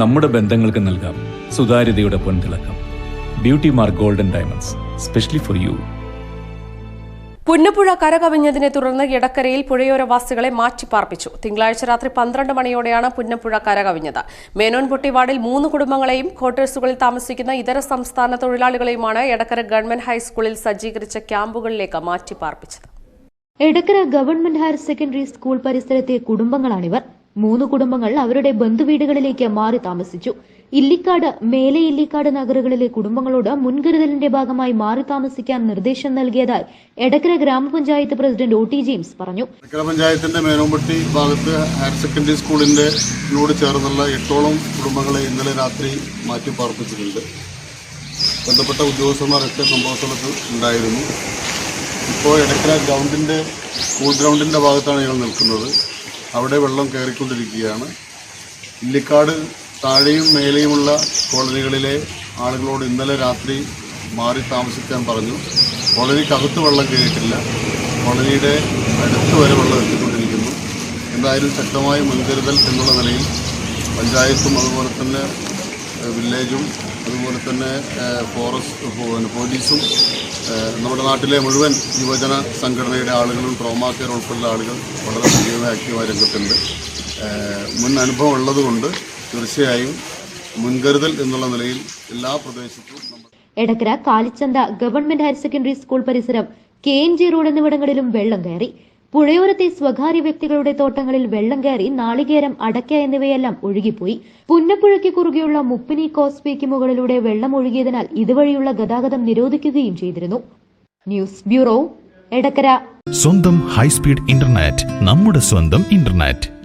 നമ്മുടെ ബന്ധങ്ങൾക്ക് നൽകാം. സുതാര്യതയുടെ പൊൻതിളക്കം. Beauty mark golden diamonds specially for you Punnappuzha കരകവിഞ്ഞതിനെ തുടർന്ന് എടക്കരയിൽ പുഴയോരവാസികളെ മാറ്റിപ്പാർപ്പിച്ചു. തിങ്കളാഴ്ച രാത്രി പന്ത്രണ്ട് മണിയോടെയാണ് പുന്നപ്പുഴ കരകവിഞ്ഞത്. മേനോൻപൊട്ടി വാർഡിൽ മൂന്ന് കുടുംബങ്ങളെയും ക്വാർട്ടേഴ്സുകളിൽ താമസിക്കുന്ന ഇതര സംസ്ഥാന തൊഴിലാളികളെയുമാണ് എടക്കര ഗവൺമെന്റ് ഹൈസ്കൂളിൽ സജ്ജീകരിച്ച ക്യാമ്പുകളിലേക്ക് മാറ്റിപ്പാർപ്പിച്ചത്. Edakkara government higher secondary school പരിസരത്തെ കുടുംബങ്ങളാണിവർ. മൂന്ന് കുടുംബങ്ങൾ അവരുടെ ബന്ധുവീടുകളിലേക്ക് മാറി താമസിച്ചു. ഇല്ലിക്കാട് മേലെ ഇല്ലിക്കാട് നഗറുകളിലെ കുടുംബങ്ങളോട് മുൻകരുതലിന്റെ ഭാഗമായി മാറി താമസിക്കാൻ നിർദ്ദേശം നൽകിയതായി എടക്കര ഗ്രാമപഞ്ചായത്ത് പ്രസിഡന്റ് ഒ ടി ജെയിംസ് പറഞ്ഞു. പഞ്ചായത്തിന്റെ മേനോമ്പട്ടി ഭാഗത്ത് ഹയർ സെക്കൻഡറി സ്കൂളിന്റെ ചേർന്നുള്ള എട്ടോളം കുടുംബങ്ങളെ ഇന്നലെ രാത്രി മാറ്റി പാർപ്പിച്ചിട്ടുണ്ട്. ബന്ധപ്പെട്ട ഉദ്യോഗസ്ഥന്മാരൊക്കെ സംഭവ ഉണ്ടായിരുന്നു. ഇപ്പോൾ എടക്കര ഗ്രൗണ്ടിന്റെ സ്കൂൾ ഗ്രൗണ്ടിന്റെ ഭാഗത്താണ് ഞങ്ങൾ നിൽക്കുന്നത്. അവിടെ വെള്ളം കയറിക്കൊണ്ടിരിക്കുകയാണ്. ഇല്ലിക്കാട് താഴെയും മേലെയുമുള്ള കോളനികളിലെ ആളുകളോട് ഇന്നലെ രാത്രി മാറി താമസിക്കാൻ പറഞ്ഞു. കോളനിക്കകത്ത് വെള്ളം കയറിയിട്ടില്ല. കോളനിയുടെ അടുത്ത് വരെ വെള്ളം എത്തിക്കൊണ്ടിരിക്കുന്നു. എന്തായാലും ശക്തമായ മുൻകരുതൽ എന്നുള്ള നിലയിൽ പഞ്ചായത്തും അതുപോലെ തന്നെ വില്ലേജും അതുപോലെ തന്നെ ഫോറസ്റ്റ് പോലീസും നമ്മുടെ നാട്ടിലെ മുഴുവൻ യുവജന സംഘടനയുടെ ആളുകളും ട്രോമാ കെയർ ഉൾപ്പെടെയുള്ള ആളുകൾ വളരെ സജീവമായി ആക്റ്റീവായ രംഗത്തുണ്ട്. മുൻ അനുഭവം ഉള്ളതുകൊണ്ട് തീർച്ചയായും മുൻകരുതൽ എന്നുള്ള നിലയിൽ എല്ലാ പ്രദേശത്തും എടക്കര കാലിച്ചന്ത ഗവൺമെന്റ് ഹയർ സെക്കൻഡറി സ്കൂൾ പരിസരം കെ എൻ ജി റോഡ് എന്നിവിടങ്ങളിലും വെള്ളം കയറി. പുഴയോരത്തെ സ്വകാര്യ വ്യക്തികളുടെ തോട്ടങ്ങളിൽ വെള്ളം കയറി നാളികേരം അടയ്ക്ക എന്നിവയെല്ലാം ഒഴുകിപ്പോയി. പുന്നപ്പുഴയ്ക്ക് കുറുകെയുള്ള മുപ്പിനി കോസ്വേക്ക് മുകളിലൂടെ വെള്ളം ഒഴുകിയതിനാൽ ഇതുവഴിയുള്ള ഗതാഗതം നിരോധിക്കുകയും ചെയ്തിരുന്നു. News bureau Edakkara. സ്വന്തം ഹൈസ്പീഡ് ഇന്റർനെറ്റ് നമ്മുടെ സ്വന്തം ഇന്റർനെറ്റ്.